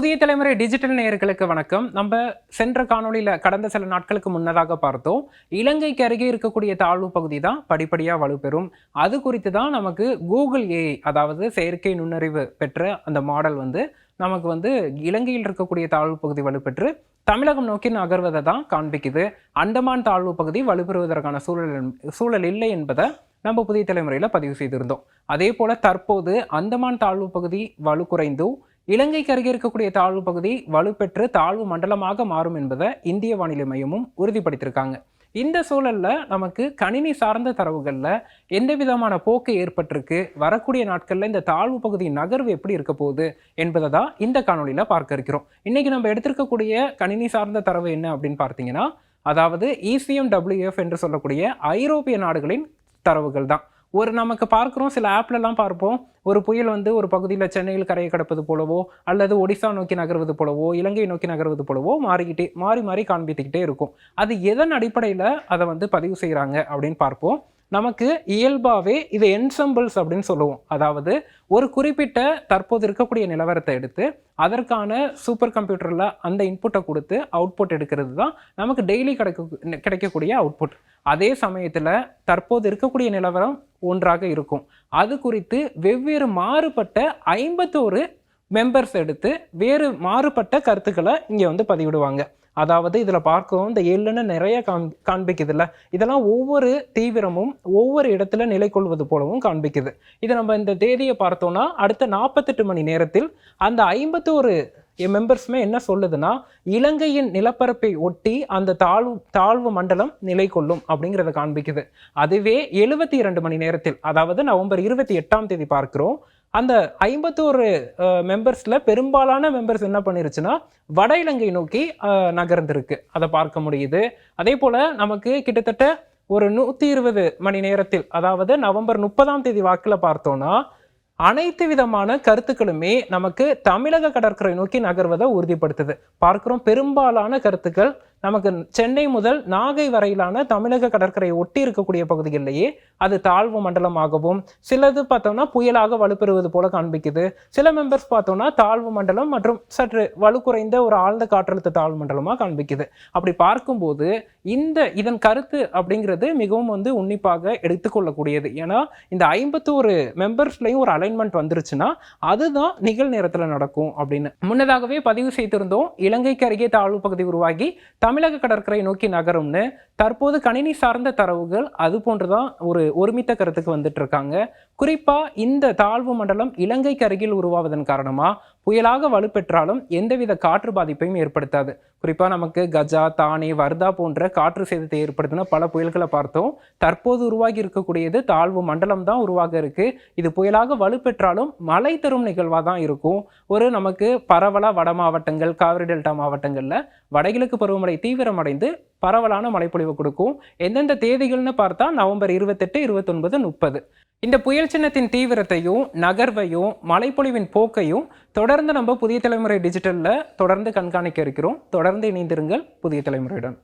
புதிய தலைமுறை டிஜிட்டல் நேயர்களுக்கு வணக்கம். நம்ம சென்ற காணொலியில் கடந்த சில நாட்களுக்கு முன்னதாக பார்த்தோம். இலங்கைக்கு அருகே இருக்கக்கூடிய தாழ்வு பகுதி தான் படிப்படியாக வலுப்பெறும். அது குறித்து தான் நமக்கு கூகுள் ஏஐ அதாவது செயற்கை நுண்ணறிவு பெற்ற அந்த மாடல் வந்து நமக்கு வந்து இலங்கையில் இருக்கக்கூடிய தாழ்வு பகுதி வலுப்பெற்று தமிழகம் நோக்கி நகர்வதை தான் காண்பிக்குது. அந்தமான் தாழ்வு பகுதி வலுப்பெறுவதற்கான சூழல் சூழல் இல்லை என்பதை நம்ம புதிய தலைமுறையில் பதிவு செய்திருந்தோம். அதே போல் தற்போது அந்தமான் தாழ்வு பகுதி வலு குறைந்தும் இலங்கைக்கு அருகே இருக்கக்கூடிய தாழ்வு பகுதி வலுப்பெற்று தாழ்வு மண்டலமாக மாறும் என்பதை இந்திய வானிலை மையமும் உறுதிப்படுத்தியிருக்காங்க. இந்த சூழலில் நமக்கு கணினி சார்ந்த தரவுகளில் எந்த விதமான போக்கு ஏற்பட்டிருக்கு? வரக்கூடிய நாட்களில் இந்த தாழ்வு பகுதியின் நகர்வு எப்படி இருக்க போகுது என்பதை தான் இந்த காணொலியில் பார்க்க இருக்கிறோம். இன்றைக்கி நம்ம எடுத்திருக்கக்கூடிய கணினி சார்ந்த தரவு என்ன அப்படின்னு பார்த்தீங்கன்னா அதாவது E இசிஎம் டபிள்யூஎஃப் என்று சொல்லக்கூடிய ஐரோப்பிய நாடுகளின் தரவுகள் தான். ஒரு நமக்கு பார்க்குறோம் சில ஆப்லலாம் பார்ப்போம். ஒரு புயல் வந்து ஒரு பகுதியில் சென்னையில் கரையை கடப்பது போலவோ அல்லது ஒடிசா நோக்கி நகர்வது போலவோ இலங்கை நோக்கி நகர்வது போலவோ மாறிக்கிட்டே மாறி மாறி காண்பித்துக்கிட்டே இருக்கும். அது எதன் அடிப்படையில் அதை வந்து பதிவு செய்கிறாங்க அப்படின்னு பார்ப்போம். நமக்கு இயல்பாகவே இது என்சம்பிள்ஸ் அப்படின்னு சொல்லுவோம். அதாவது ஒரு குறிப்பிட்ட தற்போது இருக்கக்கூடிய நிலவரத்தை எடுத்து அதற்கான சூப்பர் கம்ப்யூட்டரில் அந்த இன்புட்டை கொடுத்து அவுட்புட் எடுக்கிறது தான் நமக்கு டெய்லி கிடைக்க கிடைக்கக்கூடிய அவுட்புட் அதே சமயத்தில் தற்போது இருக்கக்கூடிய நிலவரம் ஒன்றாக இருக்கும். அது குறித்து வெவ்வேறு மாறுபட்ட ஐம்பத்தோரு மெம்பர்ஸ் எடுத்து வேறு மாறுபட்ட கருத்துக்களை இங்கே வந்து பதிவிடுவாங்க. அதாவது இதில் பார்க்கவும் இந்த ஏழுன்னு நிறைய காண் காண்பிக்குதுல்ல. இதெல்லாம் ஒவ்வொரு தீவிரமும் ஒவ்வொரு இடத்துல நிலை கொள்வது போலவும் காண்பிக்குது. இதை நம்ம இந்த தேதியை பார்த்தோம்னா அடுத்த நாற்பத்தெட்டு மணி நேரத்தில் அந்த ஐம்பத்தோரு மெம்பர்ஸுமே என்ன சொல்லுதுன்னா இலங்கையின் நிலப்பரப்பை ஒட்டி அந்த தாழ்வு தாழ்வு மண்டலம் நிலை கொள்ளும் அப்படிங்கிறத காண்பிக்குது. அதுவே எழுபத்தி இரண்டு மணி நேரத்தில் அதாவது நவம்பர் இருபத்தி எட்டாம் தேதி பார்க்கிறோம். அந்த ஐம்பத்தோரு மெம்பர்ஸில் பெரும்பாலான மெம்பர்ஸ் என்ன பண்ணிருச்சுன்னா வட இலங்கை நோக்கி நகர்ந்திருக்கு. அதை பார்க்க முடியுது. அதே போல் நமக்கு கிட்டத்தட்ட ஒரு நூற்றி இருபது மணி நேரத்தில் அதாவது நவம்பர் முப்பதாம் தேதி வாக்கில் பார்த்தோன்னா அனைத்து விதமான கருத்துக்களுமே நமக்கு தமிழக கடற்கரை நோக்கி நகர்வதை உறுதிப்படுத்துது. பார்க்கிறோம் பெரும்பாலான கருத்துக்கள் நமக்கு சென்னை முதல் நாகை வரையிலான தமிழக கடற்கரையை ஒட்டி இருக்கக்கூடிய பகுதிகளிலேயே அது தாழ்வு மண்டலமாகவும் சிலது பார்த்தோம்னா புயலாக வலுப்பெறுவது போல காண்பிக்குது. சில மெம்பர்ஸ் பார்த்தோம்னா தாழ்வு மண்டலம் மற்றும் சற்று வலுக்குறைந்த ஒரு ஆழ்ந்த காற்றழுத்த தாழ்வு மண்டலமாக காண்பிக்குது. அப்படி பார்க்கும்போது இந்த இதன் கருத்து அப்படிங்கிறது மிகவும் வந்து உன்னிப்பாக எடுத்துக்கொள்ளக்கூடியது ஏன்னா இந்த ஐம்பத்தோரு மெம்பர்ஸ்லையும் ஒரு அலைன்மெண்ட் வந்துருச்சுன்னா அதுதான் நிகழ்நேரத்தில் நடக்கும் அப்படின்னு. முன்னதாகவே பதிவு செய்திருந்தோம் இலங்கைக்கு அருகே தாழ்வு பகுதி உருவாகி தமிழக கடற்கரை நோக்கி நகரும்னு தற்போது கணினி சார்ந்த தரவுகள் அது போன்றுதான் ஒரு ஒருமித்த கருத்துக்கு வந்துட்டு இருக்காங்க. குறிப்பாக இந்த தாழ்வு மண்டலம் இலங்கைக்கு அருகில் உருவாவதன் காரணமாக புயலாக வலுப்பெற்றாலும் எந்தவித காற்று பாதிப்பையும் ஏற்படுத்தாது. குறிப்பாக நமக்கு கஜா தானே வர்தா போன்ற காற்று சேதத்தை ஏற்படுத்தின பல புயல்களை பார்த்தோம். தற்போது உருவாகி இருக்கக்கூடியது தாழ்வு மண்டலம் தான் உருவாக இருக்கு. இது புயலாக வலுப்பெற்றாலும் மழை தரும் நிகழ்வாக தான் இருக்கும். ஒரு நமக்கு பரவலா வட மாவட்டங்கள் காவிரி டெல்டா மாவட்டங்களில் வடகிழக்கு பருவமழை தீவிரமடைந்து பரவலான மழைப்பொழிவு கொடுக்கும். எந்தெந்த தேதிகள்னு பார்த்தா நவம்பர் இருபத்தெட்டு இருபத்தொன்பது முப்பது. இந்த புயல் சின்னத்தின் தீவிரத்தையும் நகர்வையும் மழைப்பொழிவின் போக்கையும் தொடர்ந்து நம்ம புதிய தலைமுறை டிஜிட்டலில் தொடர்ந்து கண்காணிக்க இருக்கிறோம். தொடர்ந்து இணைந்திருங்கள் புதிய தலைமுறையுடன்.